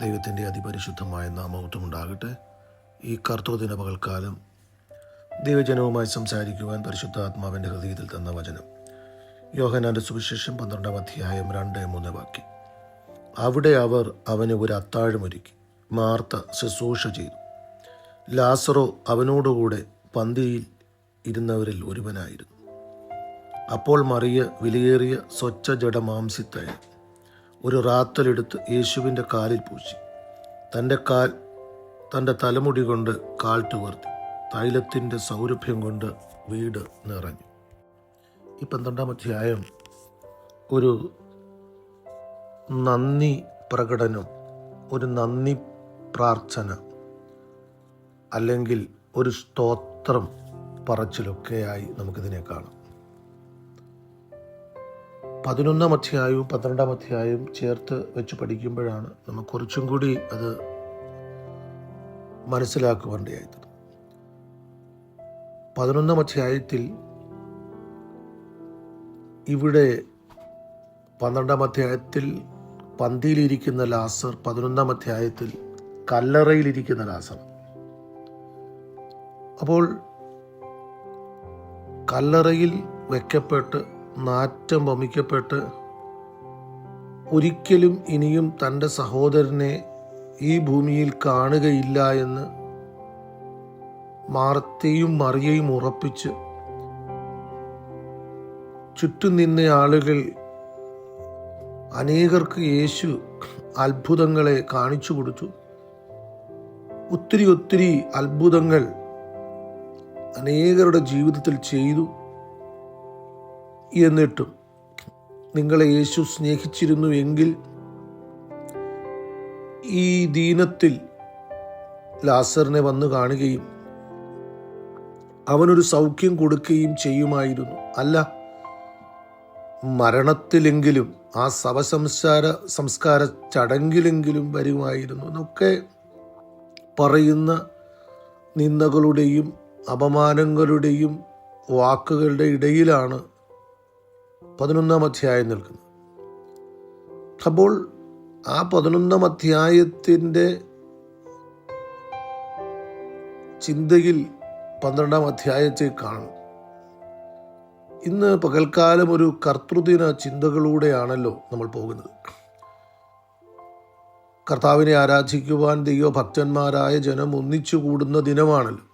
ദൈവത്തിന്റെ അതിപരിശുദ്ധമായ നാമത്വം ഉണ്ടാകട്ടെ ഈ കർത്തൃദിന പകൽക്കാലം ദൈവജനവുമായി സംസാരിക്കുവാൻ പരിശുദ്ധാത്മാവിന്റെ ഹൃദയത്തിൽ തന്ന വചനം. യോഹനാന്റെ സുവിശേഷം പന്ത്രണ്ടാം അധ്യായം രണ്ട് മൂന്ന് വാക്യം. അവിടെ അവർ അവന് ഒരു അത്താഴമൊരുക്കി മാർത്ത ശുശ്രൂഷ ചെയ്തു. ലാസറോ അവനോടുകൂടെ പന്തിയിൽ ഇരുന്നവരിൽ ഒരുവനായിരുന്നു. അപ്പോൾ മറിയ വിലയേറിയ സ്വച്ഛ ജഡമാംസിത്തയ ഒരു റാത്തലെടുത്ത് യേശുവിന്റെ കാലിൽ പൂശി. തന്റെ കാൽ തന്റെ തലമുടി കൊണ്ട് കാൽ തുവർത്തി. തൈലത്തിന്റെ സൗരഭ്യം കൊണ്ട് വീട് നിറഞ്ഞു. ഈ പന്ത്രണ്ടാം അധ്യായം ഒരു നന്ദി പ്രകടനം ഒരു നന്ദി പ്രാർത്ഥന അല്ലെങ്കിൽ ഒരു സ്തോത്രം പറച്ചിലൊക്കെയായി നമുക്കിതിനെ കാണാം. പതിനൊന്നാം അധ്യായവും പന്ത്രണ്ടാം അധ്യായവും ചേർത്ത് വെച്ച് പഠിക്കുമ്പോഴാണ് നമുക്ക് കുറച്ചും കൂടി അത് മനസ്സിലാക്കുവാണ്ടായത് പതിനൊന്നാം അധ്യായത്തിൽ ഇവിടെ പന്ത്രണ്ടാം അധ്യായത്തിൽ പന്തിയിലിരിക്കുന്ന ലാസർ പതിനൊന്നാം അധ്യായത്തിൽ കല്ലറയിലിരിക്കുന്ന ലാസർ. അപ്പോൾ കല്ലറയിൽ വെക്കപ്പെട്ട് നാറ്റം വമിക്കപ്പെട്ട് ഒരിക്കലും ഇനിയും തന്റെ സഹോദരനെ ഈ ഭൂമിയിൽ കാണുകയില്ല എന്ന് മാർത്തയും മറിയയും ഉറപ്പിച്ച് ചുറ്റും നിന്ന ആളുകൾ അനേകർക്ക് യേശു അത്ഭുതങ്ങളെ കാണിച്ചു കൊടുത്തു. ഒത്തിരി ഒത്തിരി അത്ഭുതങ്ങൾ അനേകരുടെ ജീവിതത്തിൽ ചെയ്തു. എന്നിട്ടും നിങ്ങളെ യേശു സ്നേഹിച്ചിരുന്നു എങ്കിൽ ഈ ദീനത്തിൽ ലാസറിനെ വന്നു കാണുകയും അവനൊരു സൗഖ്യം കൊടുക്കുകയും ചെയ്യുമായിരുന്നു. അല്ല മരണത്തിലെങ്കിലും ആ ശവസംസ്കാര സംസ്കാര ചടങ്ങിലെങ്കിലും വരുമായിരുന്നു. എന്നൊക്കെ പറയുന്ന നിന്ദകളുടെയും അപമാനങ്ങളുടെയും വാക്കുകളുടെ ഇടയിലാണ് പതിനൊന്നാം അധ്യായം നിൽക്കുന്നു. അപ്പോൾ ആ പതിനൊന്നാം അധ്യായത്തിന്റെ ചിന്തയിൽ പന്ത്രണ്ടാം അധ്യായത്തെ കാണും. ഇന്ന് പകൽക്കാലം ഒരു കർത്തൃദിന ചിന്തകളിലൂടെയാണല്ലോ നമ്മൾ പോകുന്നത്. കർത്താവിനെ ആരാധിക്കുവാൻ ദൈവഭക്തന്മാരായ ജനം ഒന്നിച്ചു കൂടുന്ന ദിനമാണല്ലോ.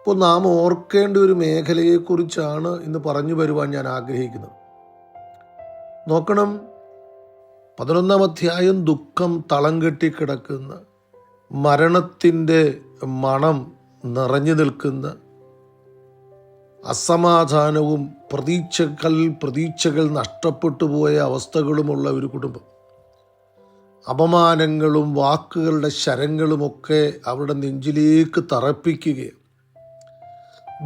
അപ്പോൾ നാം ഓർക്കേണ്ട ഒരു മേഖലയെക്കുറിച്ചാണ് ഇന്ന് പറഞ്ഞു വരുവാൻ ഞാൻ ആഗ്രഹിക്കുന്നത്. നോക്കണം പതിനൊന്നാം അധ്യായം ദുഃഖം തളം കെട്ടിക്കിടക്കുന്ന മരണത്തിന്റെ മണം നിറഞ്ഞു നിൽക്കുന്ന അസമാധാനവും പ്രതീക്ഷകൾ പ്രതീക്ഷകൾ നഷ്ടപ്പെട്ടു പോയ അവസ്ഥകളുമുള്ള ഒരു കുടുംബം. അപമാനങ്ങളും വാക്കുകളുടെ ശരങ്ങളുമൊക്കെ അവരുടെ നെഞ്ചിലേക്ക് തറപ്പിക്കുകയും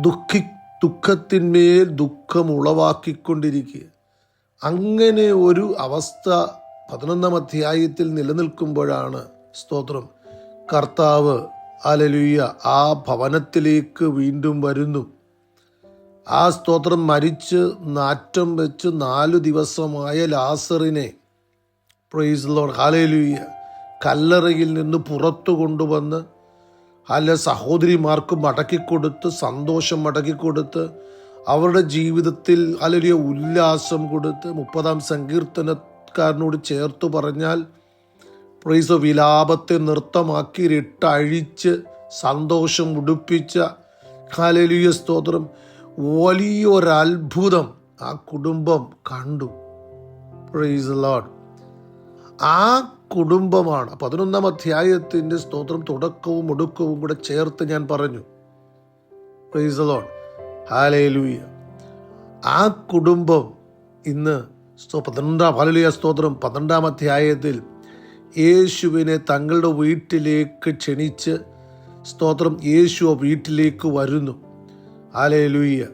ദുഃഖി ദുഃഖത്തിന്മേൽ ദുഃഖം ഉളവാക്കിക്കൊണ്ടിരിക്കുക. അങ്ങനെ ഒരു അവസ്ഥ പതിനൊന്നാം അധ്യായത്തിൽ നിലനിൽക്കുമ്പോഴാണ് സ്തോത്രം. കർത്താവ് അലലുയ്യ ആ ഭവനത്തിലേക്ക് വീണ്ടും വരുന്നു. ആ സ്തോത്രം മരിച്ച് നാറ്റം വെച്ച് നാലു ദിവസമായ ലാസറിനെ പ്രൈസ് ലോഡ് ഹാലലുയ്യ കല്ലറയിൽ നിന്ന് പുറത്തു കൊണ്ടുവന്ന് അല്ല സഹോദരിമാർക്ക് മടക്കിക്കൊടുത്ത് സന്തോഷം മടക്കിക്കൊടുത്ത് അവരുടെ ജീവിതത്തിൽ അല്ലൊരു ഉല്ലാസം കൊടുത്ത് മുപ്പതാം സങ്കീർത്തനക്കാരനോട് ചേർത്ത് പറഞ്ഞാൽ പ്രൈസ് വിലാപത്തെ നൃത്തമാക്കി ഇട്ടഴിച്ച് സന്തോഷം ഉടുപ്പിച്ച ഹാലലിയ സ്തോത്രം വലിയൊരത്ഭുതം ആ കുടുംബം കണ്ടു. പ്രൈസ് ലോഡ് ആ കുടുംബമാണ്. പതിനൊന്നാം അധ്യായത്തിന്റെ സ്തോത്രം തുടക്കവും ഒടുക്കവും കൂടെ ചേർത്ത് ഞാൻ പറഞ്ഞു. പ്രൈസ് ലോഡ് ഹാലേലൂയ ആ കുടുംബം ഇന്ന് പന്ത്രണ്ടാം ഹാലലിയ സ്തോത്രം പന്ത്രണ്ടാം അധ്യായത്തിൽ യേശുവിനെ തങ്ങളുടെ വീട്ടിലേക്ക് ക്ഷണിച്ച് സ്തോത്രം യേശു വീട്ടിലേക്ക് വരുന്നു. ഹാലേലൂയ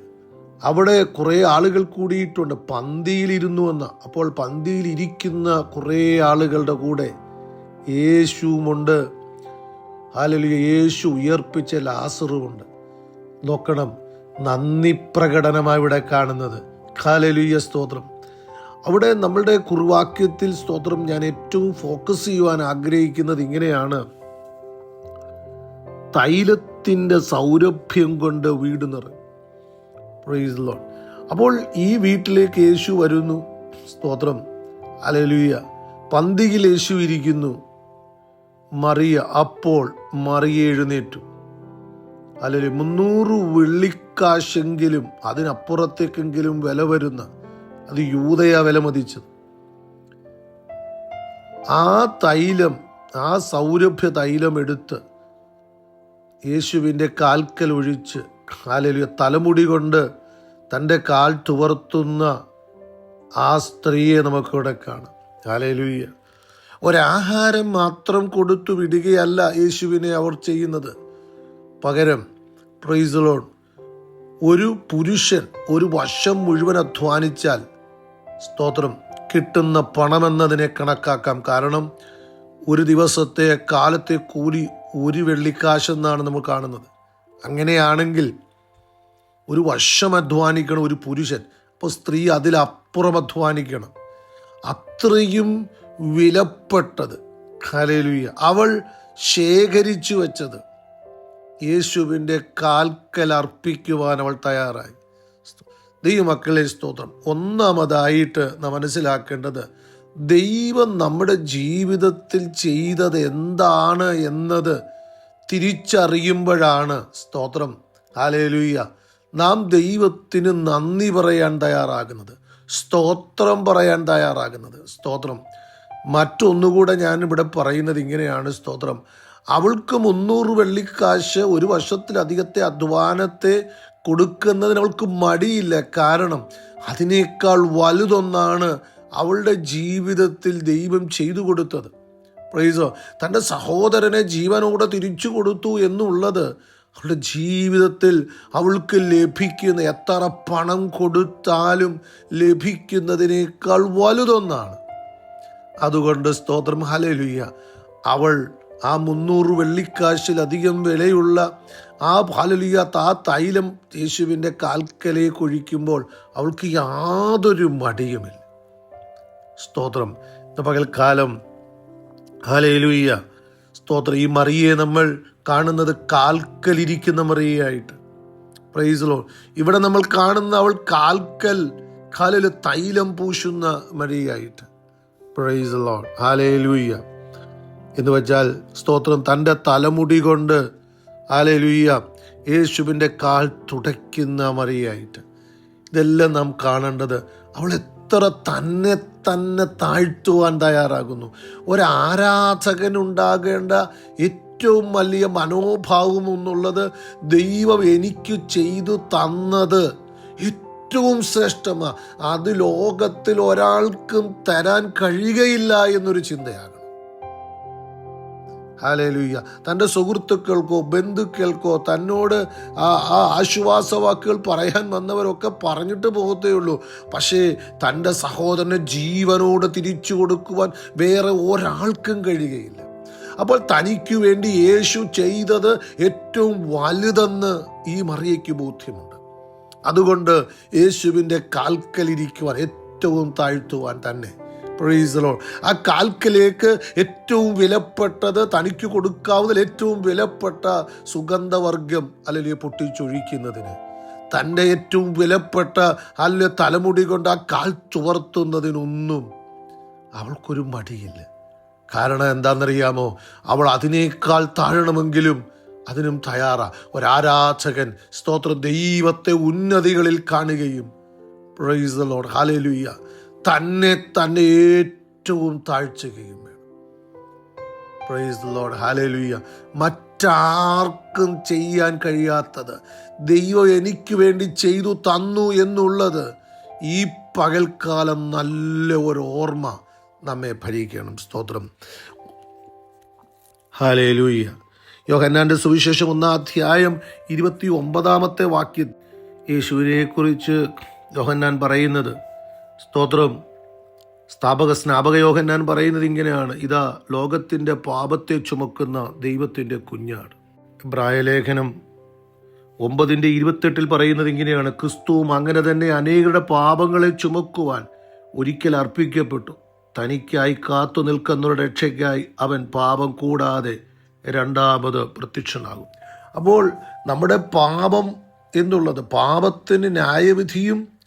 അവിടെ കുറേ ആളുകൾ കൂടിയിട്ടുണ്ട്. പന്തിയിലിരുന്നു എന്ന്. അപ്പോൾ പന്തിയിലിരിക്കുന്ന കുറേ ആളുകളുടെ കൂടെ യേശുവുമുണ്ട്. ഹാലലിയ യേശു ഉയർപ്പിച്ച ലാസറുമുണ്ട്. നോക്കണം. നന്ദി പ്രകടനമായി ഇവിടെ കാണുന്നത്. ഹാലലിയ സ്തോത്രം. അവിടെ നമ്മളുടെ കുറുവാക്യത്തിൽ സ്തോത്രം. ഞാൻ ഏറ്റവും ഫോക്കസ് ചെയ്യുവാൻ ആഗ്രഹിക്കുന്നത് ഇങ്ങനെയാണ്. തൈലത്തിന്റെ സൗരഭ്യം കൊണ്ട് വീട് നിറയും പ്രൈസ് ലോൺ അപ്പോൾ ഈ വീട്ടിലേക്ക് യേശു വരുന്നു. സ്തോത്രം. അലലുയ പന്തിയിൽ യേശു ഇരിക്കുന്നു. മറിയ അപ്പോൾ മറിയ എഴുന്നേറ്റു. അല്ലെങ്കിൽ മുന്നൂറ് വെള്ളിക്കാശെങ്കിലും അതിനപ്പുറത്തേക്കെങ്കിലും വില വരുന്ന അത് യൂതയ വില മതിച്ചത്. ആ തൈലം ആ സൗരഭ്യ തൈലം എടുത്ത് യേശുവിന്റെ കാൽക്കൽ ഒഴിച്ച് കാലിൽ തലമുടി കൊണ്ട് തന്റെ കാൽ തുവർത്തുന്ന ആ സ്ത്രീയെ നമുക്കിവിടെ കാണാം. കാലയിലുയ്യ ഒരാഹാരം മാത്രം കൊടുത്തു വിടുകയല്ല യേശുവിനെ അവർ ചെയ്യുന്നത്. പകരം പ്രൈസലോൺ ഒരു പുരുഷൻ ഒരു വർഷം മുഴുവൻ അധ്വാനിച്ചാൽ സ്തോത്രം കിട്ടുന്ന പണമെന്നതിനെ കണക്കാക്കാം. കാരണം ഒരു ദിവസത്തെ കാലത്തെ കൂലി ഒരു വെള്ളിക്കാശെന്നാണ് നമ്മൾ കാണുന്നത്. അങ്ങനെയാണെങ്കിൽ ഒരു വർഷം അധ്വാനിക്കണം ഒരു പുരുഷൻ. അപ്പോൾ സ്ത്രീ അതിലപ്പുറം അധ്വാനിക്കണം. അത്രയും വിലപ്പെട്ടത്. ഹലേലുയ്യ അവൾ ശേഖരിച്ചു വെച്ചത്. യേശുവിന്റെ കാൽക്കൽ അർപ്പിക്കുവാൻ അവൾ തയ്യാറായി. ദൈവമക്കളെ സ്തോത്രം. ഒന്നാമതായിട്ട് നാം മനസ്സിലാക്കേണ്ടത് ദൈവം നമ്മുടെ ജീവിതത്തിൽ ചെയ്തത് എന്താണ് എന്നത് തിരിച്ചറിയുമ്പോഴാണ് സ്തോത്രം. ആലേലുയ്യ നാം ദൈവത്തിന് നന്ദി പറയാൻ തയ്യാറാകുന്നത്. സ്തോത്രം പറയാൻ തയ്യാറാകുന്നത്. സ്തോത്രം. മറ്റൊന്നുകൂടെ ഞാൻ ഇവിടെ പറയുന്നത് ഇങ്ങനെയാണ് സ്തോത്രം. അവൾക്ക് മുന്നൂറ് വെള്ളിക്കാശ് ഒരു വർഷത്തിലധികത്തെ അധ്വാനത്തെ കൊടുക്കുന്നതിന് അവൾക്ക് മടിയില്ല. കാരണം അതിനേക്കാൾ വലുതൊന്നാണ് അവളുടെ ജീവിതത്തിൽ ദൈവം ചെയ്തു കൊടുത്തത്. പ്രൈസോ തന്റെ സഹോദരനെ ജീവനോടെ തിരിച്ചു കൊടുത്തു എന്നുള്ളത് അവളുടെ ജീവിതത്തിൽ അവൾക്ക് ലഭിക്കുന്ന എത്ര പണം കൊടുത്താലും ലഭിക്കുന്നതിനേക്കാൾ വലുതൊന്നാണ്. അതുകൊണ്ട് സ്തോത്രം ഹലലുയ്യ അവൾ ആ മുന്നൂറ് വെള്ളിക്കാശിലധികം വിലയുള്ള ആ ഹലലിയാത്ത താ തൈലം യേശുവിന്റെ കാൽക്കലേക്ക് ഒഴിക്കുമ്പോൾ അവൾക്ക് യാതൊരു മടിയുമില്ല. സ്തോത്രം. പകൽക്കാലം ഹലേലുയ്യ സ്തോത്രം. ഈ മറിയെ നമ്മൾ കാണുന്നത് കാൽക്കലിരിക്കുന്ന മറിയായിട്ട് പ്രൈസലോ ഇവിടെ നമ്മൾ കാണുന്ന അവൾ കാൽക്കൽ കാലിൽ തൈലം പൂശുന്ന മറിയായിട്ട് പ്രൈസ് ലോൺ ഹാലേലുയ്യ എന്ന് വെച്ചാൽ സ്തോത്രം തന്റെ തലമുടി കൊണ്ട് ഹാലേലുയ്യ യേശുവിന്റെ കാൽ തുടയ്ക്കുന്ന മറിയായിട്ട് ഇതെല്ലാം നാം കാണേണ്ടത് അവൾ എത്ര തന്നെ തന്നെ താഴ്ത്തുവാൻ തയ്യാറാകുന്നു. ഒരാരാധകനുണ്ടാകേണ്ട ഏറ്റവും വലിയ മനോഭാവം എന്നുള്ളത് ദൈവം എനിക്ക് ചെയ്തു തന്നത് ഏറ്റവും ശ്രേഷ്ഠമാണ് അത് ലോകത്തിൽ ഒരാൾക്കും തരാൻ കഴിയുകയില്ല എന്നൊരു ചിന്തയാകണം ഹാലേലുയ്യ തന്റെ സുഹൃത്തുക്കൾക്കോ ബന്ധുക്കൾക്കോ തന്നോട് ആ ആശ്വാസവാക്കുകൾ പറയാൻ വന്നവരൊക്കെ പറഞ്ഞിട്ട് പോകത്തേ ഉള്ളൂ. പക്ഷേ തന്റെ സഹോദരന് ജീവനോട് തിരിച്ചു കൊടുക്കുവാൻ വേറെ ഒരാൾക്കും കഴിയുകയില്ല. അപ്പോൾ തനിക്ക് വേണ്ടി യേശു ചെയ്തത് ഏറ്റവും വലുതെന്ന് ഈ മറിയയ്ക്ക് ബോധ്യമുണ്ട്. അതുകൊണ്ട് യേശുവിന്റെ കാൽക്കലിരിക്കുവാൻ ഏറ്റവും താഴ്ത്തുവാൻ തന്നെ പ്രൈസലോ ആ കാൽക്കലേക്ക് ഏറ്റവും വിലപ്പെട്ടത് തനിക്ക് കൊടുക്കാവുന്ന ഏറ്റവും വിലപ്പെട്ട സുഗന്ധവർഗം അല്ലെങ്കിൽ പൊട്ടിച്ചൊഴിക്കുന്നതിന്. തന്റെ ഏറ്റവും വിലപ്പെട്ട അല്ല തലമുടി കൊണ്ട് ആ കാൽ ചുവർത്തുന്നതിനൊന്നും അവൾക്കൊരു മടിയില്ല. കാരണം എന്താണെന്നറിയാമോ? അവൾ അതിനേക്കാൾ താഴണമെങ്കിലും അതിനും തയ്യാറാ. ഒരാരാധകൻ സ്തോത്രം ദൈവത്തെ ഉന്നതികളിൽ കാണുകയും. പ്രൈസ് ലോഡ് ഹാലേലുയ്യ തന്നെ തന്നെ ഏറ്റവും താഴ്ചയ്ക്കുകയും വേണം. ഹാലേലുയ്യ മറ്റാർക്കും ചെയ്യാൻ കഴിയാത്തത്. ദൈവം എനിക്ക് വേണ്ടി ചെയ്തു തന്നു എന്നുള്ളത് ഈ പകൽക്കാലം നല്ല ഒരു ഓർമ്മ നമ്മെ ഭരിക്കണം. സ്തോത്രം. ഹാലേലൂയ്യ യോഹന്നാന്റെ സുവിശേഷം ഒന്നാം അധ്യായം ഇരുപത്തി ഒമ്പതാമത്തെ വാക്യം യേശുവിനെ കുറിച്ച് യോഹന്നാൻ പറയുന്നത് സ്തോത്രം. സ്ഥാപക സ്നാപക യോഹന്നാൻ പറയുന്നത് ഇങ്ങനെയാണ്. ഇതാ ലോകത്തിന്റെ പാപത്തെ ചുമക്കുന്ന ദൈവത്തിന്റെ കുഞ്ഞാട്. ലേഖനം ഒമ്പതിന്റെ ഇരുപത്തെട്ടിൽ പറയുന്നത് ഇങ്ങനെയാണ്. ക്രിസ്തുവും അങ്ങനെ തന്നെ അനേകരുടെ പാപങ്ങളെ ചുമക്കുവാൻ ഒരിക്കൽ അർപ്പിക്കപ്പെട്ടു. തനിക്കായി കാത്തു നിൽക്കുന്നവരുടെ രക്ഷയ്ക്കായി അവൻ പാപം കൂടാതെ രണ്ടാമത് പ്രത്യക്ഷനാകും. അപ്പോൾ നമ്മുടെ പാപം എന്നുള്ളത് പാപത്തിന് ന്യായവിധിയും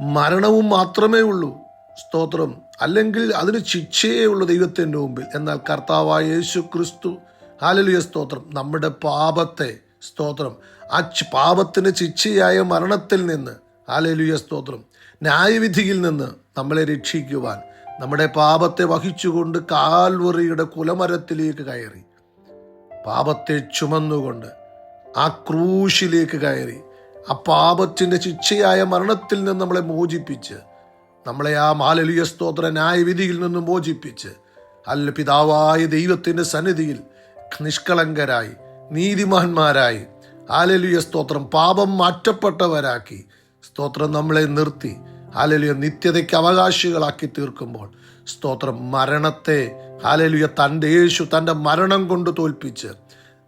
മരണവും മാത്രമേ ഉള്ളൂ. സ്തോത്രം. അല്ലെങ്കിൽ അതിന് ശിക്ഷയേ ഉള്ളൂ ദൈവത്തിന്റെ മുമ്പിൽ. എന്നാൽ കർത്താവായ യേശു ക്രിസ്തു ഹാലലിയ സ്തോത്രം. നമ്മുടെ പാപത്തെ സ്തോത്രം. ആ പാപത്തിന് ശിക്ഷയായ മരണത്തിൽ നിന്ന് ഹാലലിയ സ്തോത്രം. ന്യായവിധിയിൽ നിന്ന് നമ്മളെ രക്ഷിക്കുവാൻ നമ്മുടെ പാപത്തെ വഹിച്ചുകൊണ്ട് കാൽവറിയുടെ കുലമരത്തിലേക്ക് കയറി പാപത്തെ ചുമന്നുകൊണ്ട് ആ ക്രൂശിലേക്ക് കയറി ആ പാപത്തിന്റെ ശിക്ഷയായ മരണത്തിൽ നിന്ന് നമ്മളെ മോചിപ്പിച്ച് നമ്മളെ ആ മാലലിയ സ്തോത്ര ന്യായവിധിയിൽ നിന്നും മോചിപ്പിച്ച് അല്ല പിതാവായ ദൈവത്തിന്റെ സന്നിധിയിൽ നിഷ്കളങ്കരായി നീതിമാന്മാരായി ആലലിയ സ്തോത്രം പാപം മാറ്റപ്പെട്ടവരാക്കി സ്തോത്രം നമ്മളെ നിർത്തി ആലലിയ നിത്യതയ്ക്ക് അവകാശികളാക്കി തീർക്കുമ്പോൾ സ്തോത്രം മരണത്തെ ആലലിയ തന്റെ യേശു തന്റെ മരണം കൊണ്ട് തോൽപ്പിച്ച്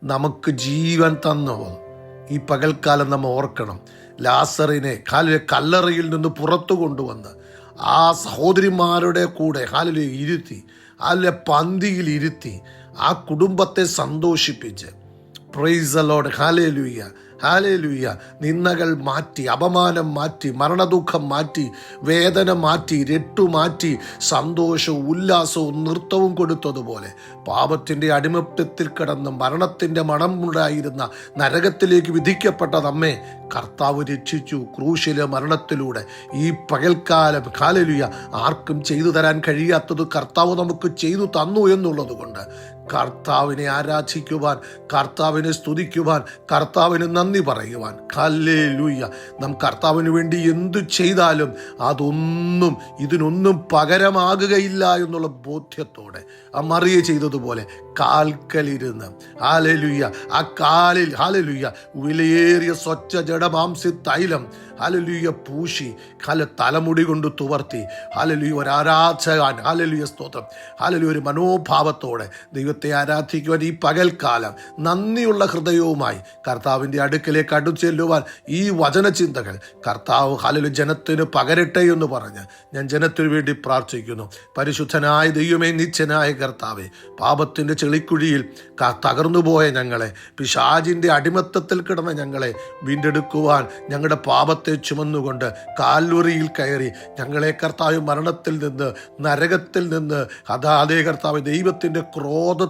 നമുക്ക് ജീവൻ തന്നവർ ഈ പകൽക്കാലം നമ്മൾ ഓർക്കണം. ലാസറിനെ കാലിലെ കല്ലറയിൽ നിന്ന് പുറത്തു കൊണ്ടുവന്ന് ആ സഹോദരിമാരുടെ കൂടെ കാലിലെ ഇരുത്തി ഹാലിലെ പന്തിയിൽ ഇരുത്തി ആ കുടുംബത്തെ സന്തോഷിപ്പിച്ച്. പ്രൈസ് ഹാലേ ഹാലേലുയ്യ ഹാലേലുയ്യ നിന്ദകൾ മാറ്റി അപമാനം മാറ്റി മരണദുഃഖം മാറ്റി വേദന മാറ്റി രട്ടു മാറ്റി സന്തോഷവും ഉല്ലാസവും നൃത്തവും കൊടുത്തതുപോലെ പാപത്തിന്റെ അടിമത്തത്തിൽ കിടന്ന് മരണത്തിന്റെ മണമുണ്ടായിരുന്ന നരകത്തിലേക്ക് വിധിക്കപ്പെട്ട നമ്മെ കർത്താവ് രക്ഷിച്ചു ക്രൂശിലെ മരണത്തിലൂടെ. ഈ പകൽക്കാലം ഹാലലുയ ആർക്കും ചെയ്തു തരാൻ കഴിയാത്തത് കർത്താവ് നമുക്ക് ചെയ്തു തന്നു എന്നുള്ളത് കൊണ്ട് കർത്താവിനെ ആരാധിക്കുവാൻ കർത്താവിനെ സ്തുതിക്കുവാൻ കർത്താവിന് നന്ദി പറയുവാൻ. കല്ലേ ലൂയ്യ നാം കർത്താവിന് വേണ്ടി എന്തു ചെയ്താലും അതൊന്നും ഇതിനൊന്നും പകരമാകുകയില്ല എന്നുള്ള ബോധ്യത്തോടെ ആ മറിയ ചെയ്തതുപോലെ കാൽക്കലിരുന്ന്. ഹാലലുയ്യ ആ കാലിൽ ഹാലലുയ്യ വിലയേറിയ സ്വച്ഛ ജഡമാംസി തൈലം ഹാലലുയ്യ പൂശി ഹല തലമുടി കൊണ്ട് തുവർത്തി ഹാലലുയ്യ ഒരു ആരാധകാൻ ഹാലലുയ്യ സ്തോത്രം ഹാലലുയ്യ ഒരു മനോഭാവത്തോടെ ദൈവത്തെ ആരാധിക്കുവാൻ ഈ പകൽക്കാലം നന്ദിയുള്ള ഹൃദയവുമായി കർത്താവിന്റെ അടുക്കലേക്ക് അടുച്ചെല്ലുവാൻ ഈ വചനചിന്തകൾ കർത്താവ് ഹലലു ജനത്തിന് പകരട്ടെ എന്ന് പറഞ്ഞ് ഞാൻ ജനത്തിനു വേണ്ടി പ്രാർത്ഥിക്കുന്നു. പരിശുദ്ധനായ ദൈവമേ നിച്ഛനായ കർത്താവെ പാപത്തിന്റെ ചെളിക്കുഴിയിൽ തകർന്നുപോയ ഞങ്ങളെ പിശാജിന്റെ അടിമത്തത്തിൽ കിടന്ന ഞങ്ങളെ വീണ്ടെടുക്കുവാൻ ഞങ്ങളുടെ പാപത്തെ ചുമന്നുകൊണ്ട് കാൽവറിയിൽ കയറി ഞങ്ങളെ കർത്താവ് മരണത്തിൽ നിന്ന് നരകത്തിൽ നിന്ന് അതാ അതേ കർത്താവ് ദൈവത്തിന്റെ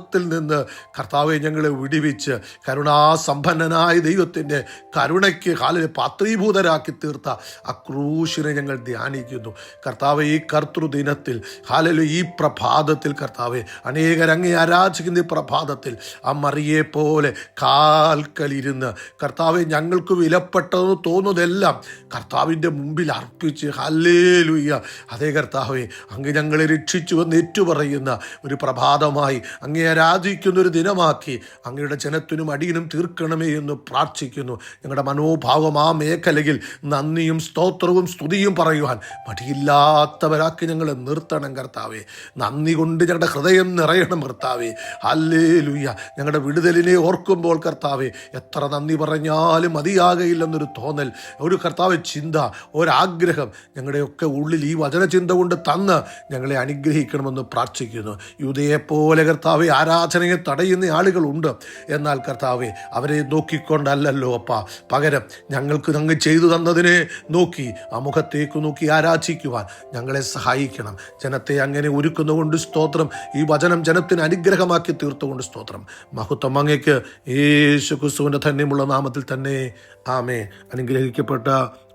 ക്രോധത്തിൽ നിന്ന് കർത്താവെ ഞങ്ങളെ വിടിവിച്ച് കരുണാസമ്പന്നനായ ദൈവത്തിന്റെ കരുണയ്ക്ക് കാലിൽ പാത്രീഭൂതരാക്കി തീർത്ത ആ ക്രൂശിനെ ഞങ്ങൾ ധ്യാനിക്കുന്നു. കർത്താവ് ഈ കർത്തൃദിനത്തിൽ ഹാലലു ഈ പ്രഭാതത്തിൽ കർത്താവെ അനേകരങ്ങെ ആരാധിക്കുന്ന ഈ പ്രഭാതത്തിൽ ആ മറിയെ പോലെ കാൽക്കലിരുന്ന് കർത്താവെ ഞങ്ങൾക്ക് വിലപ്പെട്ടതെന്ന് തോന്നുന്നതെല്ലാം കർത്താവിന്റെ മുമ്പിൽ അർപ്പിച്ച് ഹല്ലേലൂയ്യ അതേ കർത്താവെ അങ്ങ് ഞങ്ങളെ രക്ഷിച്ചു എന്ന് ഏറ്റുപറയുന്ന ഒരു പ്രഭാതമായി അങ്ങേ ആരാധിക്കുന്ന ഒരു ദിനമാക്കി അങ്ങയുടെ ജനത്തിനും അടിയനും തീർക്കണമേ എന്ന് പ്രാർത്ഥിക്കുന്നു. ഞങ്ങളുടെ മനോഭാവം ആ മേഖലയിൽ നന്ദിയും സ്തോത്രവും സ്തുതിയും പറയുവാൻ മടിയില്ലാത്തവരാക്കി ഞങ്ങളെ നിർത്തണം കർത്താവേ. നന്ദി കൊണ്ട് ഞങ്ങളുടെ ഹൃദയം നിറയണം കർത്താവേ. അല്ലേ ലുയ്യ ഞങ്ങളുടെ വിടുതലിനെ ഓർക്കുമ്പോൾ കർത്താവേ എത്ര നന്ദി പറഞ്ഞാലും മതിയാകയില്ലെന്നൊരു തോന്നൽ ഒരു കർത്താവ് ചിന്ത ഒരാഗ്രഹം ഞങ്ങളുടെയൊക്കെ ഉള്ളിൽ ഈ വചനചിന്ത കൊണ്ട് തന്ന് ഞങ്ങളെ അനുഗ്രഹിക്കണമെന്ന് പ്രാർത്ഥിക്കുന്നു. യുദ്ധയെപ്പോലെ കർത്താവെ ആരാധനയെ തടയുന്ന ആളുകളുണ്ട്. എന്നാൽ കർത്താവെ അവരെ നോക്കിക്കൊണ്ടല്ലല്ലോ അപ്പ. പകരം ഞങ്ങൾക്ക് അങ്ങ് ചെയ്തു തന്നതിനെ നോക്കി ആ മുഖത്തേക്ക് നോക്കി ആരാധിക്കുവാൻ ഞങ്ങളെ സഹായിക്കണം. ജനത്തെ അങ്ങനെ ഒരുക്കുന്നതുകൊണ്ട് സ്തോത്രം. ഈ വചനം ജനത്തിന് അനുഗ്രഹമാക്കി തീർത്തുകൊണ്ട് സ്തോത്രം. മഹത്വം അങ്ങേക്ക് യേശു ക്രിസ്തുവിന്റെ തന്നെയുമുള്ള നാമത്തിൽ തന്നെ ആമേ അനുഗ്രഹിക്കപ്പെട്ട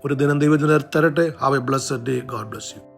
ഒരു ദിനം ദൈവജനർ തരട്ടെ. Have a blessed day God bless you